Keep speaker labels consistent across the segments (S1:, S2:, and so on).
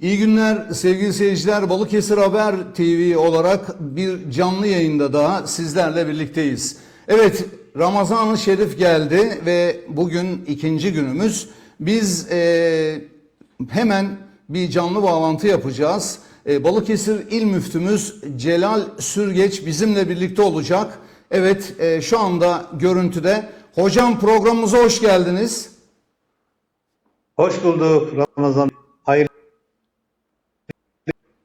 S1: İyi günler sevgili seyirciler. Balıkesir Haber TV olarak bir canlı yayında daha sizlerle birlikteyiz. Evet Ramazan-ı Şerif geldi ve bugün ikinci günümüz. Biz eee, hemen bir canlı bağlantı yapacağız. Eee, Balıkesir İl Müftümüz Celal Sürgeç bizimle birlikte olacak. Evet eee, şu anda görüntüde. Hocam programımıza hoş geldiniz.
S2: Hoş bulduk Ramazan.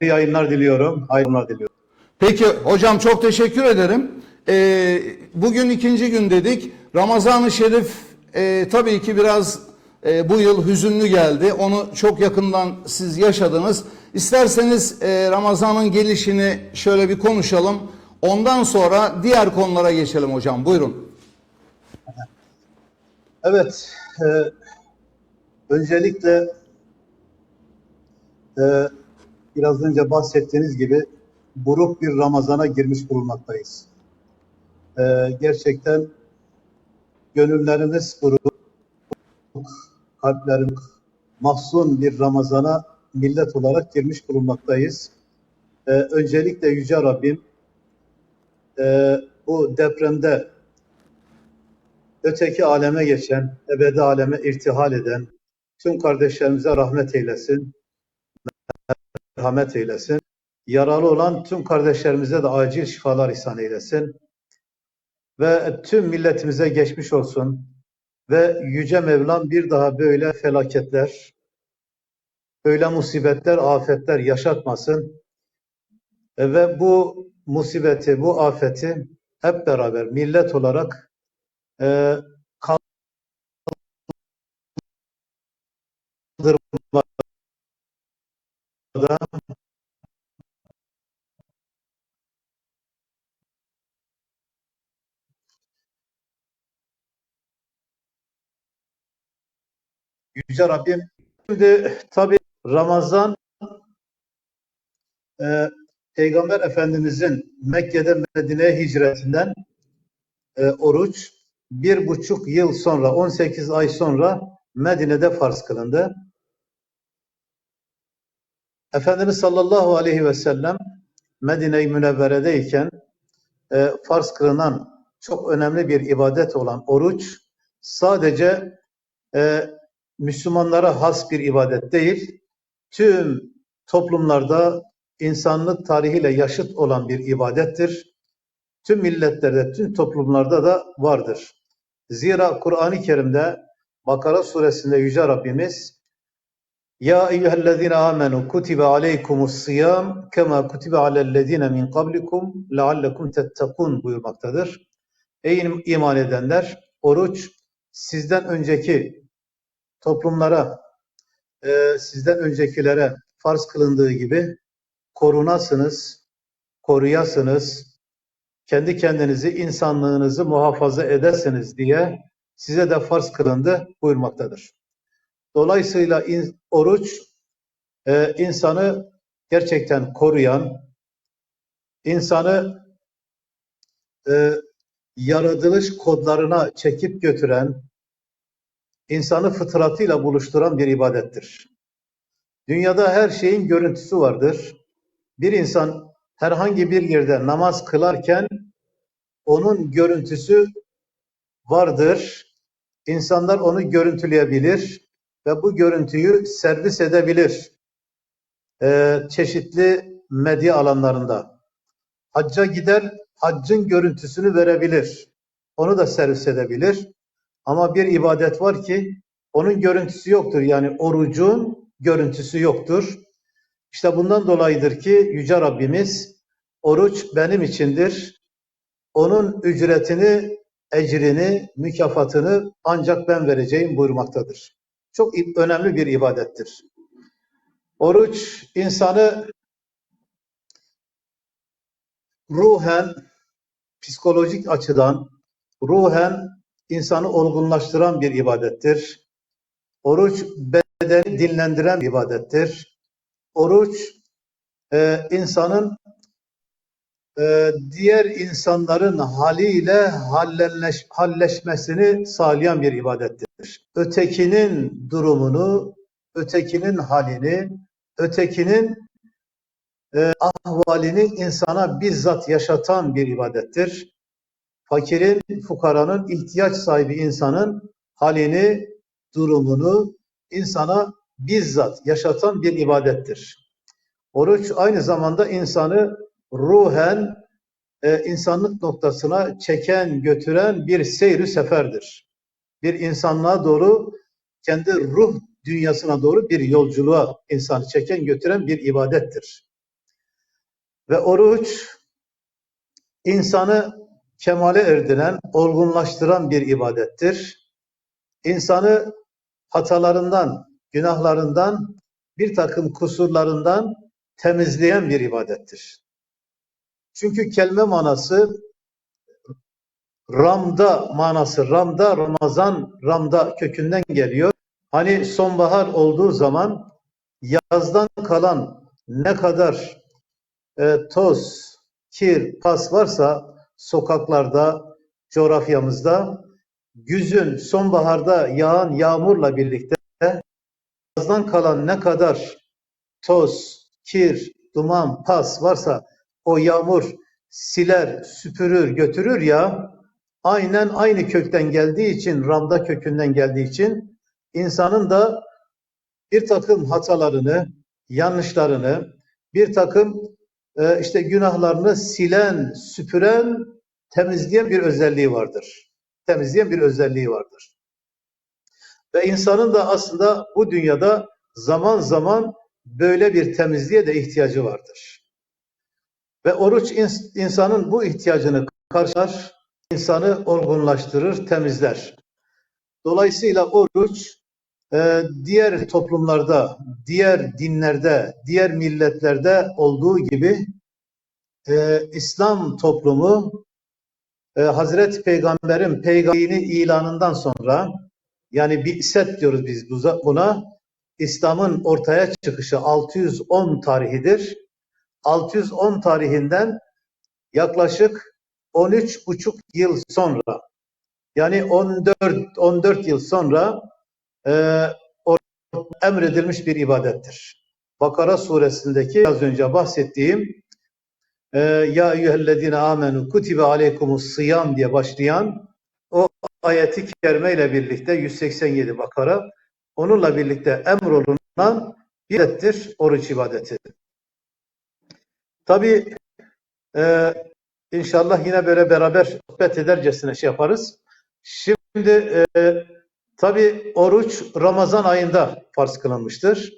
S2: Hayırlı yayınlar diliyorum. Hayırlar diliyorum.
S1: Peki hocam çok teşekkür ederim. Ee, bugün ikinci gün dedik. Ramazan-ı Şerif e, tabii ki biraz e, bu yıl hüzünlü geldi. Onu çok yakından siz yaşadınız. İsterseniz e, Ramazan'ın gelişini şöyle bir konuşalım. Ondan sonra diğer konulara geçelim hocam. Buyurun.
S2: Evet. e, öncelikle e, biraz önce bahsettiğiniz gibi buruk bir Ramazan'a girmiş bulunmaktayız. E, gerçekten gönüllerimiz buruk, kalplerimiz mahzun bir Ramazan'a millet olarak girmiş bulunmaktayız. E, öncelikle Yüce Rabbim e, bu depremde öteki aleme geçen, ebedi aleme irtihal eden tüm kardeşlerimize rahmet eylesin, merhamet eylesin. Yaralı olan tüm kardeşlerimize de acil şifalar ihsan eylesin. Ve tüm milletimize geçmiş olsun. Ve Yüce Mevlam bir daha böyle felaketler, böyle musibetler, afetler yaşatmasın. E, Ve bu musibeti, bu afeti hep beraber millet olarak e, Yüce Rabbim şimdi tabi Ramazan e, Peygamber Efendimizin Mekke'de Medine'ye hicretinden e, oruç bir buçuk yıl sonra 18 ay sonra Medine'de farz kılındı. Efendimiz sallallahu aleyhi ve sellem Medine-i Münevvere'deyken e, farz kılınan çok önemli bir ibadet olan oruç sadece e, Müslümanlara has bir ibadet değil, tüm toplumlarda insanlık tarihiyle yaşıt olan bir ibadettir. Tüm milletlerde, tüm toplumlarda da vardır. Zira Kur'an-ı Kerim'de Bakara suresinde Yüce Rabbimiz Ya eyyühellezine amenu kutibe aleykumus siyam kema kutibe alellezine min kablikum leallekum tettekun buyurmaktadır. Ey iman edenler oruç sizden önceki toplumlara e, sizden öncekilere farz kılındığı gibi korunasınız, koruyasınız, kendi kendinizi, insanlığınızı muhafaza edesiniz diye size de farz kılındı buyurmaktadır. Dolayısıyla in- oruç e, insanı gerçekten koruyan, insanı e, yaratılış kodlarına çekip götüren, insanı fıtratıyla buluşturan bir ibadettir. Dünyada her şeyin görüntüsü vardır. Bir insan herhangi bir yerde namaz kılarken onun görüntüsü vardır. İnsanlar onu görüntüleyebilir ve bu görüntüyü servis edebilir. Ee, çeşitli medya alanlarında. Hacca gider, haccın görüntüsünü verebilir. Onu da servis edebilir. Ama bir ibadet var ki onun görüntüsü yoktur. Yani orucun görüntüsü yoktur. İşte bundan dolayıdır ki Yüce Rabbimiz oruç benim içindir. Onun ücretini, ecrini, mükafatını ancak ben vereceğim buyurmaktadır. Çok önemli bir ibadettir. Oruç insanı ruhen, psikolojik açıdan, ruhen insanı olgunlaştıran bir ibadettir. Oruç bedeni dinlendiren bir ibadettir. Oruç e, insanın e, diğer insanların haliyle halleş, halleşmesini sağlayan bir ibadettir. Ötekinin durumunu, ötekinin halini, ötekinin e, ahvalini insana bizzat yaşatan bir ibadettir. Fakirin, fukaranın, ihtiyaç sahibi insanın halini, durumunu insana bizzat yaşatan bir ibadettir. Oruç aynı zamanda insanı ruhen e, insanlık noktasına çeken, götüren bir seyri seferdir. Bir insanlığa doğru, kendi ruh dünyasına doğru bir yolculuğa insanı çeken, götüren bir ibadettir. Ve oruç insanı kemale erdiren, olgunlaştıran bir ibadettir. İnsanı hatalarından, günahlarından, bir takım kusurlarından temizleyen bir ibadettir. Çünkü kelime manası Ramda manası, Ramda Ramazan, Ramda kökünden geliyor. Hani sonbahar olduğu zaman yazdan kalan ne kadar e, toz, kir, pas varsa sokaklarda, coğrafyamızda güzün sonbaharda yağan yağmurla birlikte yazdan kalan ne kadar toz, kir, duman, pas varsa o yağmur siler, süpürür, götürür ya. Aynen aynı kökten geldiği için, Ramda kökünden geldiği için insanın da bir takım hatalarını, yanlışlarını, bir takım e, işte günahlarını silen, süpüren, temizleyen bir özelliği vardır. Temizleyen bir özelliği vardır. Ve insanın da aslında bu dünyada zaman zaman böyle bir temizliğe de ihtiyacı vardır. Ve oruç ins- insanın bu ihtiyacını karşılar, insanı olgunlaştırır, temizler. Dolayısıyla oruç diğer toplumlarda, diğer dinlerde, diğer milletlerde olduğu gibi e, İslam toplumu e, Hazreti Peygamber'in peygamberliğini ilanından sonra yani bir diyoruz biz buna İslam'ın ortaya çıkışı 610 tarihidir. 610 tarihinden yaklaşık 13 buçuk yıl sonra yani 14 14 yıl sonra e, emredilmiş bir ibadettir. Bakara suresindeki az önce bahsettiğim e, ya eyyühellezine amenu kutibe aleykumus sıyam diye başlayan o ayeti kerime ile birlikte 187 Bakara onunla birlikte emrolunan bir ibadettir oruç ibadeti. Tabi e, inşallah yine böyle beraber sohbet edercesine şey yaparız. Şimdi e, tabi oruç Ramazan ayında farz kılınmıştır.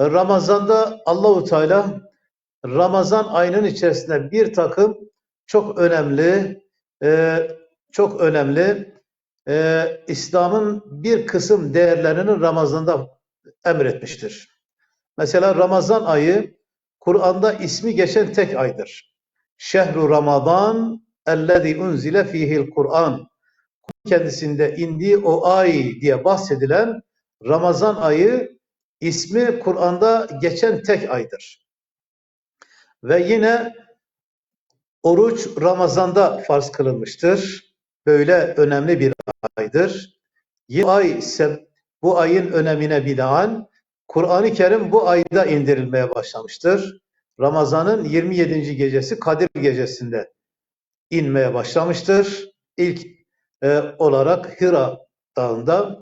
S2: Ramazan'da Allahu Teala Ramazan ayının içerisinde bir takım çok önemli e, çok önemli e, İslam'ın bir kısım değerlerini Ramazan'da emretmiştir. Mesela Ramazan ayı Kur'an'da ismi geçen tek aydır. Şehru Ramazan ellezî unzile fihil Kur'an kendisinde indiği o ay diye bahsedilen Ramazan ayı ismi Kur'an'da geçen tek aydır. Ve yine oruç Ramazan'da farz kılınmıştır. Böyle önemli bir aydır. Yine ay se- bu ayın önemine binaen Kur'an-ı Kerim bu ayda indirilmeye başlamıştır. Ramazan'ın 27. gecesi Kadir gecesinde inmeye başlamıştır. İlk e, olarak Hira Dağı'nda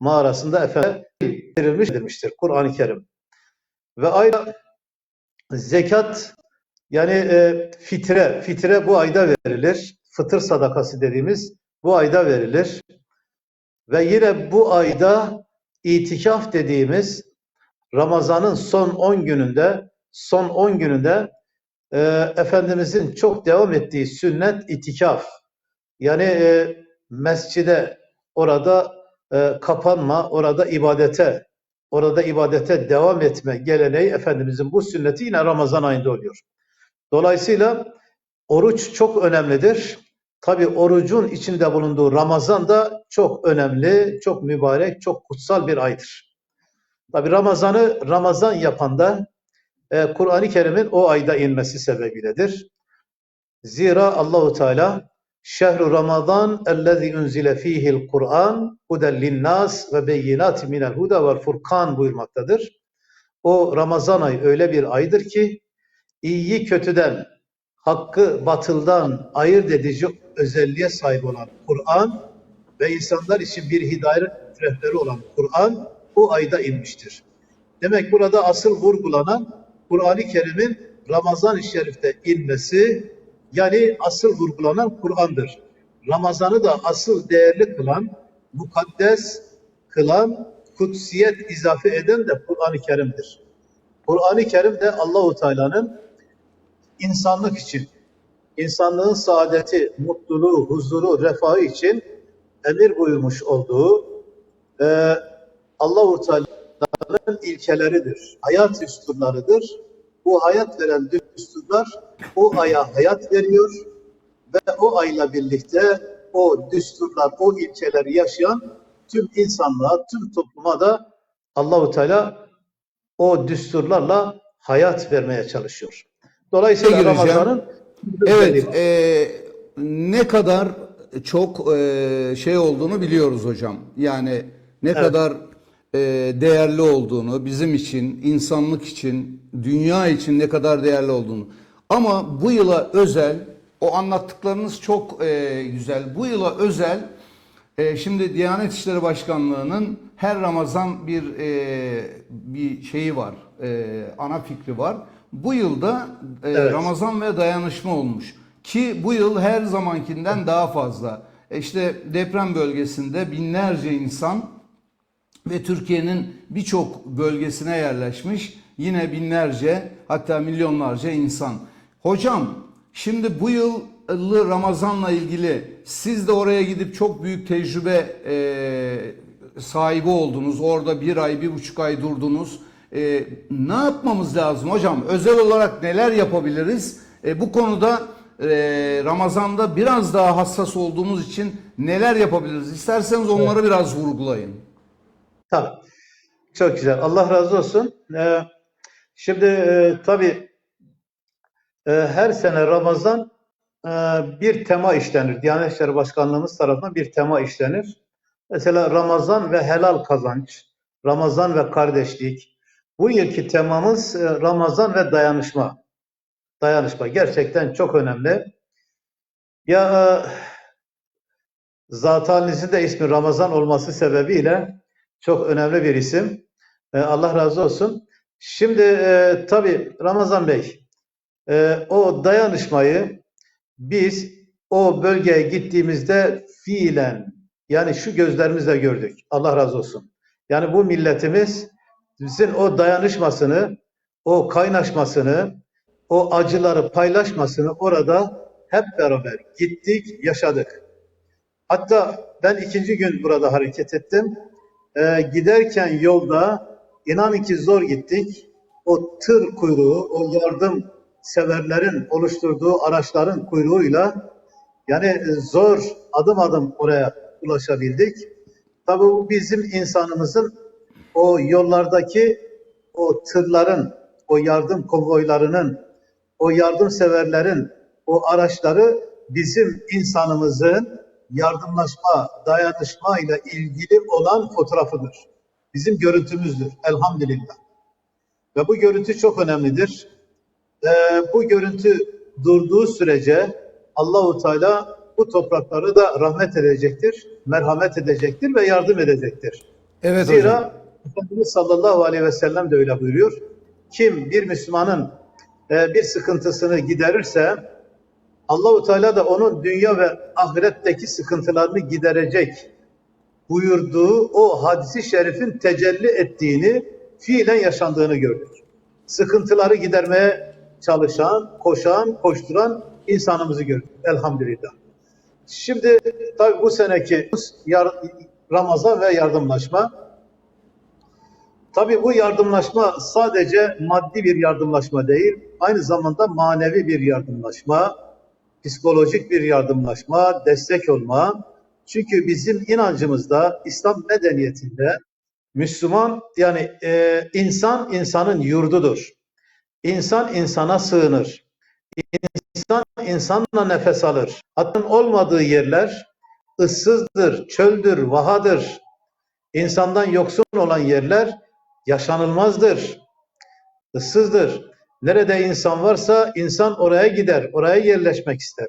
S2: mağarasında efendim verilmiş edilmiştir Kur'an-ı Kerim. Ve ayrıca zekat yani e, fitre, fitre bu ayda verilir. Fıtır sadakası dediğimiz bu ayda verilir. Ve yine bu ayda itikaf dediğimiz Ramazan'ın son 10 gününde son 10 gününde e, Efendimizin çok devam ettiği sünnet itikaf. Yani e, mescide orada e, kapanma, orada ibadete, orada ibadete devam etme geleneği Efendimizin bu sünneti yine Ramazan ayında oluyor. Dolayısıyla oruç çok önemlidir. Tabi orucun içinde bulunduğu Ramazan da çok önemli, çok mübarek, çok kutsal bir aydır. Tabi Ramazan'ı Ramazan yapan da e, Kur'an-ı Kerim'in o ayda inmesi sebebiyledir. Zira Allahu Teala Şehru Ramazan ellezî unzile fîhil Kur'an huden linnâs ve beyinâtin minel huda vel furkan buyurmaktadır. O Ramazan ayı öyle bir aydır ki iyiyi kötüden, hakkı batıldan ayırt edici özelliğe sahip olan Kur'an ve insanlar için bir hidayet rehberi olan Kur'an o ayda inmiştir. Demek burada asıl vurgulanan Kur'an-ı Kerim'in Ramazan-ı Şerif'te inmesi yani asıl vurgulanan Kur'an'dır. Ramazan'ı da asıl değerli kılan, mukaddes kılan, kutsiyet izafe eden de Kur'an-ı Kerim'dir. Kur'an-ı Kerim de Allahu Teala'nın insanlık için, insanlığın saadeti, mutluluğu, huzuru, refahı için emir buyurmuş olduğu e, Allahu Teala'nın ilkeleridir. Hayat düsturlarıdır. Bu hayat veren düsturlar o aya hayat veriyor ve o ayla birlikte o düsturlar, o ilkeleri yaşayan tüm insanlığa, tüm topluma da Allahu Teala o düsturlarla hayat vermeye çalışıyor. Dolayısıyla
S1: hocam.
S2: Ramazan'ın
S1: Evet, e, ne kadar çok e, şey olduğunu biliyoruz hocam. Yani ne kadar e, değerli olduğunu, bizim için, insanlık için, dünya için ne kadar değerli olduğunu. Ama bu yıla özel, o anlattıklarınız çok e, güzel. Bu yıla özel, e, şimdi Diyanet İşleri Başkanlığı'nın her Ramazan bir e, bir şeyi var, e, ana fikri var. Bu yılda e,
S2: Evet.
S1: Ramazan ve dayanışma olmuş. Ki bu yıl her zamankinden daha fazla. E İşte deprem bölgesinde binlerce insan ve Türkiye'nin birçok bölgesine yerleşmiş yine binlerce hatta milyonlarca insan. Hocam şimdi bu yıllı Ramazan'la ilgili siz de oraya gidip çok büyük tecrübe e, sahibi oldunuz. Orada bir ay, bir buçuk ay durdunuz. E, ne yapmamız lazım hocam? Özel olarak neler yapabiliriz? E, bu konuda e, Ramazan'da biraz daha hassas olduğumuz için neler yapabiliriz? İsterseniz onları biraz vurgulayın.
S2: Tabii. Çok güzel. Allah razı olsun. Ee, şimdi e, tabii e, her sene Ramazan e, bir tema işlenir. Diyanet İşleri Başkanlığımız tarafından bir tema işlenir. Mesela Ramazan ve helal kazanç, Ramazan ve kardeşlik. Bu yılki temamız e, Ramazan ve dayanışma. Dayanışma gerçekten çok önemli. Ya e, zat de ismi Ramazan olması sebebiyle çok önemli bir isim. Ee, Allah razı olsun. Şimdi e, tabii Ramazan Bey, e, o dayanışmayı biz o bölgeye gittiğimizde fiilen yani şu gözlerimizle gördük. Allah razı olsun. Yani bu milletimiz bizim o dayanışmasını, o kaynaşmasını, o acıları paylaşmasını orada hep beraber gittik, yaşadık. Hatta ben ikinci gün burada hareket ettim. Ee, giderken yolda inanın ki zor gittik. O tır kuyruğu, o yardım severlerin oluşturduğu araçların kuyruğuyla yani e, zor adım adım oraya ulaşabildik. Tabii bu bizim insanımızın o yollardaki o tırların, o yardım konvoylarının, o yardımseverlerin, o araçları bizim insanımızın yardımlaşma, dayanışma ile ilgili olan fotoğrafıdır. Bizim görüntümüzdür elhamdülillah. Ve bu görüntü çok önemlidir. Ee, bu görüntü durduğu sürece Allahu Teala bu toprakları da rahmet edecektir, merhamet edecektir ve yardım edecektir.
S1: Evet hocam.
S2: Zira Efendimiz sallallahu aleyhi ve sellem de öyle buyuruyor. Kim bir Müslümanın e, bir sıkıntısını giderirse Allahu Teala da onun dünya ve ahiretteki sıkıntılarını giderecek buyurduğu o hadisi şerifin tecelli ettiğini, fiilen yaşandığını gördük. Sıkıntıları gidermeye çalışan, koşan, koşturan insanımızı gördük. Elhamdülillah. Şimdi tabii bu seneki Ramazan ve yardımlaşma Tabii bu yardımlaşma sadece maddi bir yardımlaşma değil, aynı zamanda manevi bir yardımlaşma, psikolojik bir yardımlaşma, destek olma. Çünkü bizim inancımızda, İslam medeniyetinde Müslüman yani e, insan insanın yurdudur. İnsan insana sığınır. insan insanla nefes alır. Atın olmadığı yerler ıssızdır, çöldür, vahadır. İnsandan yoksun olan yerler yaşanılmazdır. Issızdır. Nerede insan varsa insan oraya gider, oraya yerleşmek ister.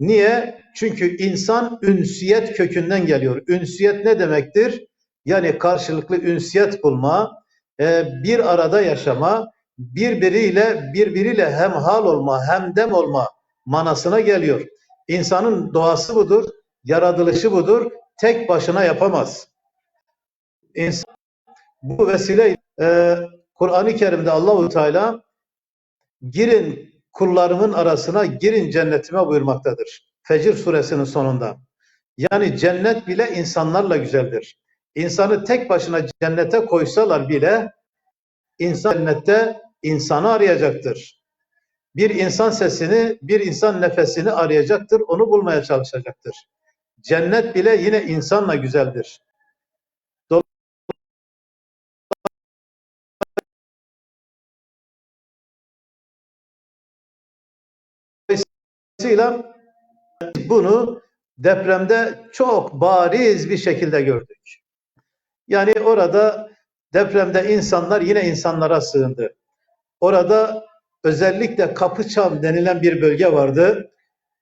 S2: Niye? Çünkü insan ünsiyet kökünden geliyor. Ünsiyet ne demektir? Yani karşılıklı ünsiyet bulma, e, bir arada yaşama, birbiriyle birbiriyle hemhal olma, hemdem olma manasına geliyor. İnsanın doğası budur, yaratılışı budur. Tek başına yapamaz. İnsan bu vesile e, Kur'an-ı Kerim'de Allahu Teala girin kullarımın arasına girin cennetime buyurmaktadır. Fecir suresinin sonunda. Yani cennet bile insanlarla güzeldir. İnsanı tek başına cennete koysalar bile insan cennette insanı arayacaktır. Bir insan sesini, bir insan nefesini arayacaktır, onu bulmaya çalışacaktır. Cennet bile yine insanla güzeldir. Dolayısıyla bunu depremde çok bariz bir şekilde gördük. Yani orada depremde insanlar yine insanlara sığındı. Orada özellikle Kapıçam denilen bir bölge vardı.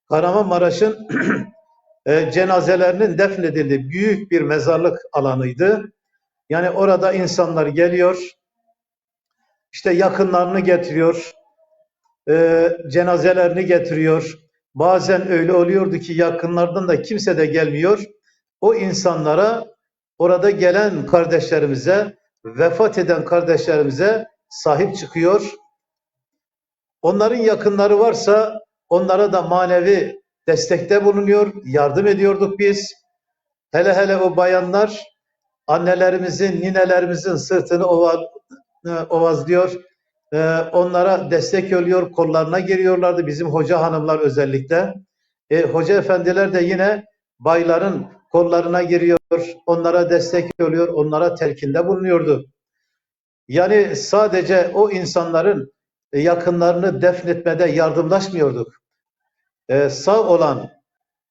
S2: Kahramanmaraş'ın e, cenazelerinin defnedildiği büyük bir mezarlık alanıydı. Yani orada insanlar geliyor, işte yakınlarını getiriyor, e, cenazelerini getiriyor. Bazen öyle oluyordu ki yakınlardan da kimse de gelmiyor. O insanlara orada gelen kardeşlerimize, vefat eden kardeşlerimize sahip çıkıyor. Onların yakınları varsa onlara da manevi destekte bulunuyor, yardım ediyorduk biz. Hele hele o bayanlar annelerimizin, ninelerimizin sırtını ova, e, ovazlıyor. Ee, onlara destek oluyor, kollarına giriyorlardı bizim hoca hanımlar özellikle. E, hoca efendiler de yine bayların kollarına giriyor, onlara destek oluyor, onlara telkinde bulunuyordu. Yani sadece o insanların yakınlarını defnetmede yardımlaşmıyorduk. E, sağ olan,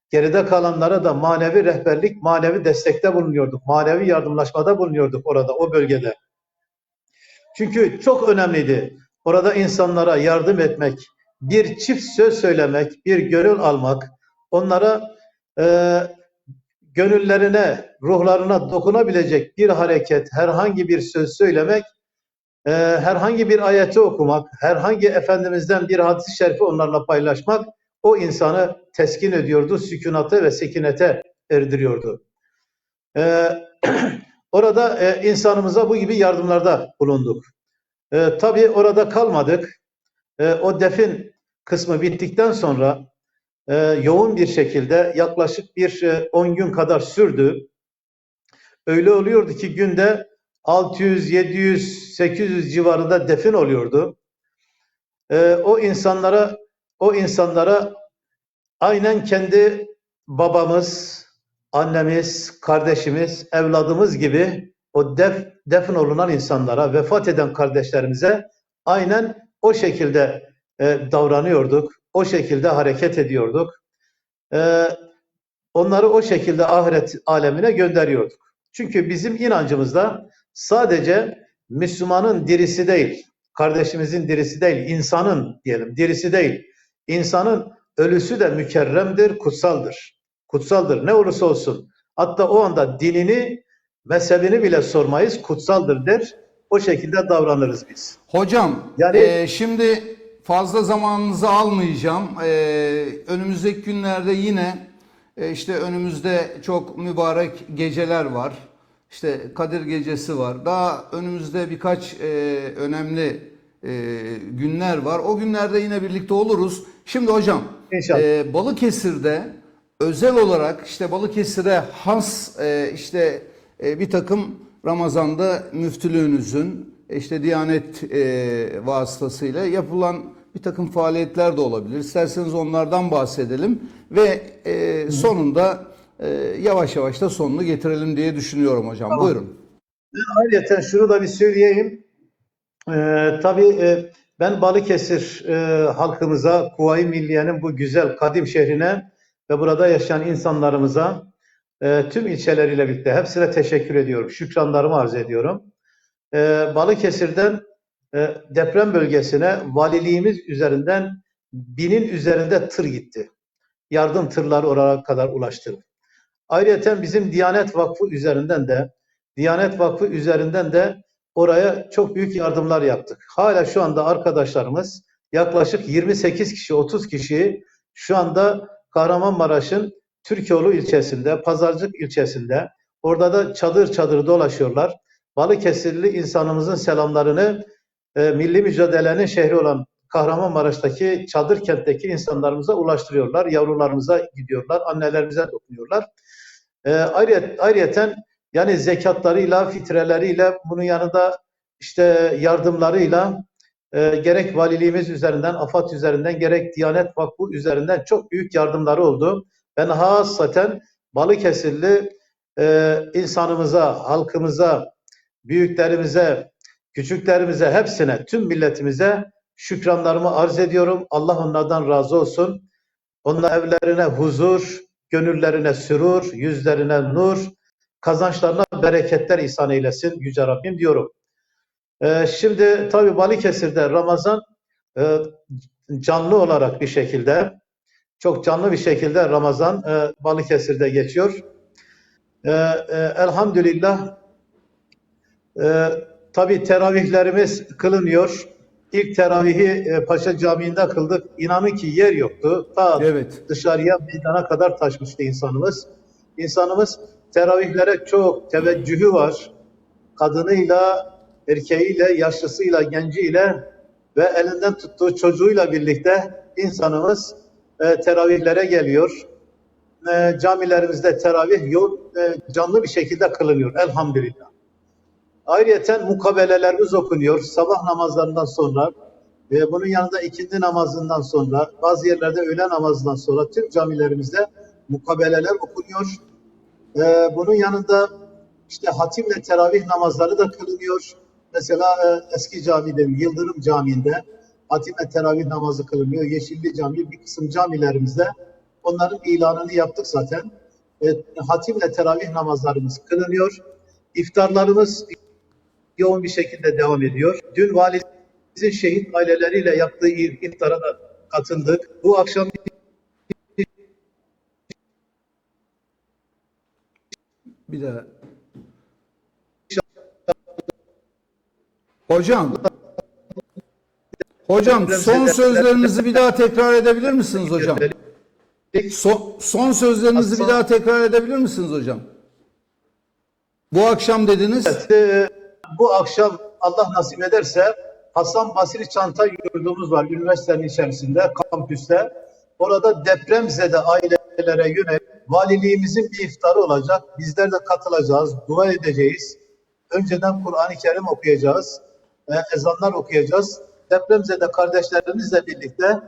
S2: geride kalanlara da manevi rehberlik, manevi destekte bulunuyorduk. Manevi yardımlaşmada bulunuyorduk orada, o bölgede. Çünkü çok önemliydi. Orada insanlara yardım etmek, bir çift söz söylemek, bir gönül almak, onlara e, gönüllerine, ruhlarına dokunabilecek bir hareket, herhangi bir söz söylemek, e, herhangi bir ayeti okumak, herhangi Efendimiz'den bir hadis-i şerifi onlarla paylaşmak o insanı teskin ediyordu, sükunete ve sekinete erdiriyordu. E, orada e, insanımıza bu gibi yardımlarda bulunduk. E, tabii orada kalmadık. E, o defin kısmı bittikten sonra e, yoğun bir şekilde yaklaşık bir 10 gün kadar sürdü. Öyle oluyordu ki günde 600, 700, 800 civarında defin oluyordu. E, o insanlara o insanlara aynen kendi babamız, annemiz, kardeşimiz, evladımız gibi o def, defin olunan insanlara, vefat eden kardeşlerimize aynen o şekilde e, davranıyorduk. O şekilde hareket ediyorduk. E, onları o şekilde ahiret alemine gönderiyorduk. Çünkü bizim inancımızda sadece Müslümanın dirisi değil, kardeşimizin dirisi değil, insanın diyelim dirisi değil. İnsanın ölüsü de mükerremdir, kutsaldır. Kutsaldır ne olursa olsun. Hatta o anda dinini, mezhebini bile sormayız, kutsaldır der. O şekilde davranırız biz.
S1: Hocam,
S2: Yani-
S1: e, şimdi fazla zamanınızı almayacağım. E, önümüzdeki günlerde yine e, işte önümüzde çok mübarek geceler var. İşte Kadir Gecesi var. Daha önümüzde birkaç e, önemli e, günler var. O günlerde yine birlikte oluruz. Şimdi hocam,
S2: İnşallah.
S1: e, Balıkesir'de özel olarak işte Balıkesir'e has e, işte e, bir takım Ramazan'da müftülüğünüzün işte Diyanet e, vasıtasıyla yapılan bir takım faaliyetler de olabilir. İsterseniz onlardan bahsedelim ve e, sonunda e, yavaş yavaş da sonunu getirelim diye düşünüyorum hocam. Buyurun.
S2: Ayrıca şunu da bir söyleyeyim. Ee, tabii e, Ben Balıkesir e, halkımıza, Kuvayi Milliye'nin bu güzel kadim şehrine ve burada yaşayan insanlarımıza e, tüm ilçeleriyle birlikte hepsine teşekkür ediyorum. Şükranlarımı arz ediyorum. E, Balıkesir'den e, deprem bölgesine valiliğimiz üzerinden binin üzerinde tır gitti. Yardım tırları oraya kadar ulaştırdı. Ayrıca bizim Diyanet Vakfı üzerinden de Diyanet Vakfı üzerinden de oraya çok büyük yardımlar yaptık. Hala şu anda arkadaşlarımız yaklaşık 28 kişi, 30 kişi şu anda Kahramanmaraş'ın Türkoğlu ilçesinde, Pazarcık ilçesinde orada da çadır çadır dolaşıyorlar. Balıkesirli insanımızın selamlarını e, milli mücadelenin şehri olan Kahramanmaraş'taki çadır kentteki insanlarımıza ulaştırıyorlar. Yavrularımıza gidiyorlar, annelerimize dokunuyorlar. E, ayrı, ayrıyeten yani zekatlarıyla, fitreleriyle, bunun yanında işte yardımlarıyla e, gerek valiliğimiz üzerinden, AFAD üzerinden, gerek Diyanet Vakfı üzerinden çok büyük yardımları oldu. Ben hasaten Balıkesirli e, insanımıza, halkımıza, büyüklerimize, küçüklerimize, hepsine, tüm milletimize şükranlarımı arz ediyorum. Allah onlardan razı olsun. Onlar evlerine huzur, gönüllerine sürur, yüzlerine nur, kazançlarına bereketler ihsan eylesin Yüce Rabbim diyorum. Ee, şimdi tabi Balıkesir'de Ramazan e, canlı olarak bir şekilde, çok canlı bir şekilde Ramazan e, Balıkesir'de geçiyor. Ee, e, elhamdülillah e, tabi teravihlerimiz kılınıyor. İlk teravihi e, Paşa Camii'nde kıldık. İnanın ki yer yoktu. Ta
S1: Evet.
S2: dışarıya meydana kadar taşmıştı insanımız. İnsanımız teravihlere çok teveccühü var. Kadınıyla, erkeğiyle, yaşlısıyla, genciyle ve elinden tuttuğu çocuğuyla birlikte insanımız e, teravihlere geliyor. E, camilerimizde teravih yoğun, e, canlı bir şekilde kılınıyor elhamdülillah. Ayrıyeten mukabelelerimiz okunuyor sabah namazlarından sonra. E, bunun yanında ikindi namazından sonra, bazı yerlerde öğle namazından sonra tüm camilerimizde mukabeleler okunuyor. E, bunun yanında işte hatimle teravih namazları da kılınıyor. Mesela e, eski camide, Yıldırım Camii'nde hatimle teravih namazı kılınıyor. Yeşilli Camii bir kısım camilerimizde onların ilanını yaptık zaten. E, hatimle teravih namazlarımız kılınıyor. İftarlarımız yoğun bir şekilde devam ediyor. Dün valimizin şehit aileleriyle yaptığı iftara da katıldık. Bu akşam
S1: Bir daha. Hocam. Hocam son sözlerinizi bir daha tekrar edebilir misiniz hocam? Son, son sözlerinizi bir daha tekrar edebilir misiniz hocam? Bu akşam dediniz.
S2: Ee, bu akşam Allah nasip ederse Hasan Basri Çanta yurdumuz var üniversitenin içerisinde, kampüste. Orada depremzede ailelere yönelik valiliğimizin bir iftarı olacak. Bizler de katılacağız, dua edeceğiz. Önceden Kur'an-ı Kerim okuyacağız, ezanlar okuyacağız. Depremzede kardeşlerimizle birlikte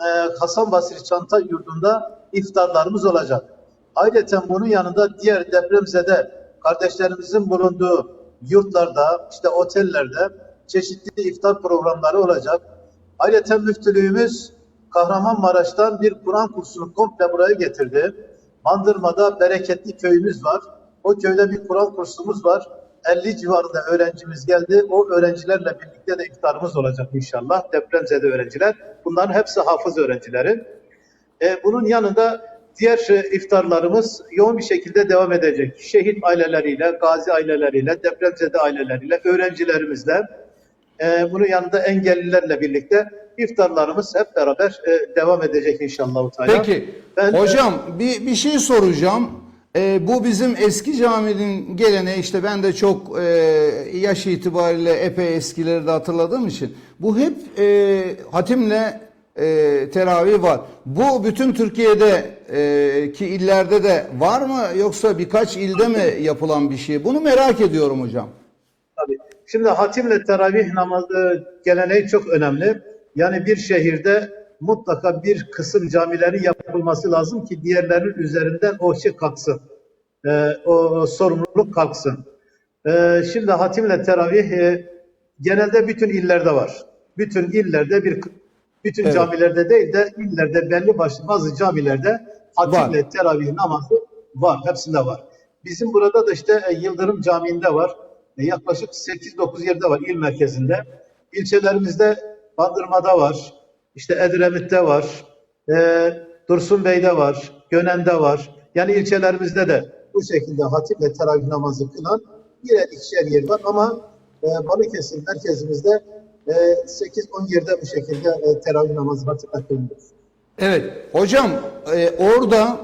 S2: e, Hasan Basri Çanta yurdunda iftarlarımız olacak. Ayrıca bunun yanında diğer depremzede kardeşlerimizin bulunduğu yurtlarda, işte otellerde çeşitli iftar programları olacak. Ayrıca müftülüğümüz Kahramanmaraş'tan bir Kur'an kursunu komple buraya getirdi. Bandırma'da bereketli köyümüz var. O köyde bir Kur'an kursumuz var. 50 civarında öğrencimiz geldi. O öğrencilerle birlikte de iftarımız olacak inşallah. Depremzede öğrenciler. Bunların hepsi hafız öğrencileri. E, bunun yanında diğer e, iftarlarımız yoğun bir şekilde devam edecek. Şehit aileleriyle, gazi aileleriyle, depremzede aileleriyle, öğrencilerimizle, e, bunun yanında engellilerle birlikte iftarlarımız hep beraber e, devam edecek inşallah.
S1: Peki
S2: Ben,
S1: hocam bir, bir şey soracağım. Ee, bu bizim eski caminin geleneği işte ben de çok e, yaş itibariyle epey eskileri de hatırladığım için bu hep e, hatimle e, teravih var. Bu bütün Türkiye'de e, ki illerde de var mı yoksa birkaç ilde mi yapılan bir şey? Bunu merak ediyorum hocam.
S2: Tabii. Şimdi hatimle teravih namazı geleneği çok önemli. Yani bir şehirde mutlaka bir kısım camilerin yapılması lazım ki diğerlerinin üzerinden o şey kalksın. Ee, o, sorumluluk kalksın. Ee, şimdi hatimle teravih e, genelde bütün illerde var. bütün illerde bir bütün
S1: Evet.
S2: camilerde değil de illerde belli başlı bazı camilerde hatimle teravih namazı var. Hepsinde var. Bizim burada da işte e, Yıldırım Camii'nde var. E, yaklaşık 8-9 yerde var il merkezinde. İlçelerimizde Bandırma'da var. İşte Edremit'te var. E, Dursunbey'de var. Gönen'de var. Yani ilçelerimizde de bu şekilde hatimle teravih namazı kılan birer ikişer yer var ama e, Balıkesir merkezimizde e, 8-10 yerde bu şekilde e, teravih namazı hatimle kılınıyor.
S1: Evet hocam e, orada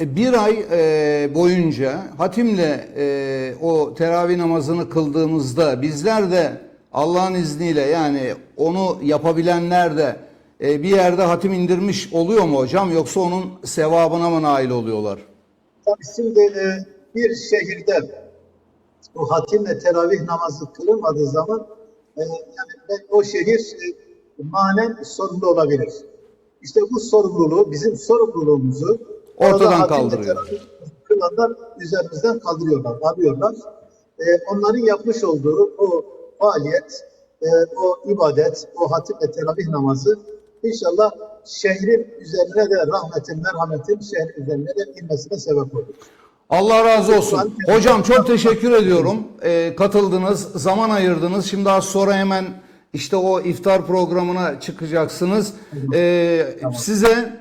S1: e, bir ay e, boyunca hatimle e, o teravih namazını kıldığımızda bizler de Allah'ın izniyle yani onu yapabilenler de e, bir yerde hatim indirmiş oluyor mu hocam yoksa onun sevabına mı nail oluyorlar?
S2: Şimdi e, bir şehirde o hatimle teravih namazı kılınmadığı zaman e, yani o şehir e, manen sorumlu olabilir. İşte bu sorumluluğu, bizim sorumluluğumuzu
S1: Ortadan kaldırıyor.
S2: Kılanlar üzerimizden kaldırıyorlar, alıyorlar. E, onların yapmış olduğu o faaliyet, e, o ibadet, o hatimle teravih namazı inşallah şehrin üzerine de rahmetin, merhametin şehrin üzerine de inmesine sebep olur.
S1: Allah razı olsun. Hocam çok teşekkür ediyorum. Ee, katıldınız, zaman ayırdınız. Şimdi az sonra hemen işte o iftar programına çıkacaksınız. Ee, Size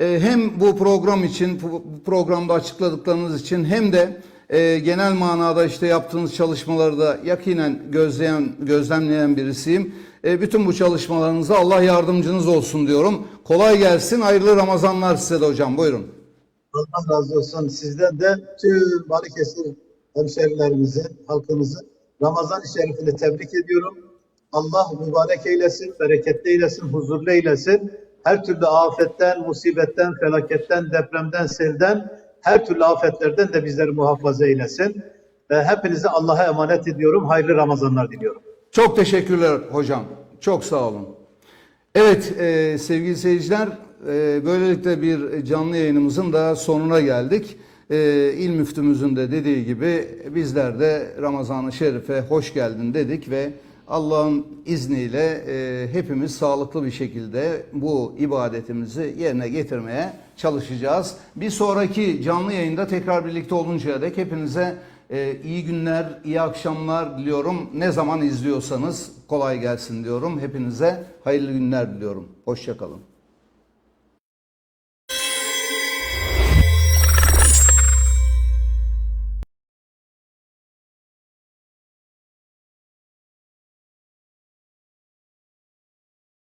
S1: e, hem bu program için, bu programda açıkladıklarınız için hem de e, genel manada işte yaptığınız çalışmaları da yakinen gözleyen, gözlemleyen birisiyim. E, bütün bu çalışmalarınıza Allah yardımcınız olsun diyorum. Kolay gelsin. Hayırlı Ramazanlar size de hocam. Buyurun.
S2: Allah razı olsun. Sizden de tüm Balıkesir hemşerilerimizin, halkımızın Ramazan-ı Şerif'ini tebrik ediyorum. Allah mübarek eylesin, bereketli eylesin, huzurlu eylesin. Her türlü afetten, musibetten, felaketten, depremden, selden, her türlü afetlerden de bizleri muhafaza eylesin. Ve hepinizi Allah'a emanet ediyorum. Hayırlı Ramazanlar diliyorum.
S1: Çok teşekkürler hocam. Çok sağ olun. Evet e, sevgili seyirciler e, böylelikle bir canlı yayınımızın da sonuna geldik. E, İl müftümüzün de dediği gibi bizler de Ramazan-ı Şerif'e hoş geldin dedik ve Allah'ın izniyle e, hepimiz sağlıklı bir şekilde bu ibadetimizi yerine getirmeye çalışacağız. Bir sonraki canlı yayında tekrar birlikte oluncaya dek hepinize ee, iyi günler, iyi akşamlar diliyorum. Ne zaman izliyorsanız kolay gelsin diyorum. Hepinize hayırlı günler diliyorum. Hoşçakalın.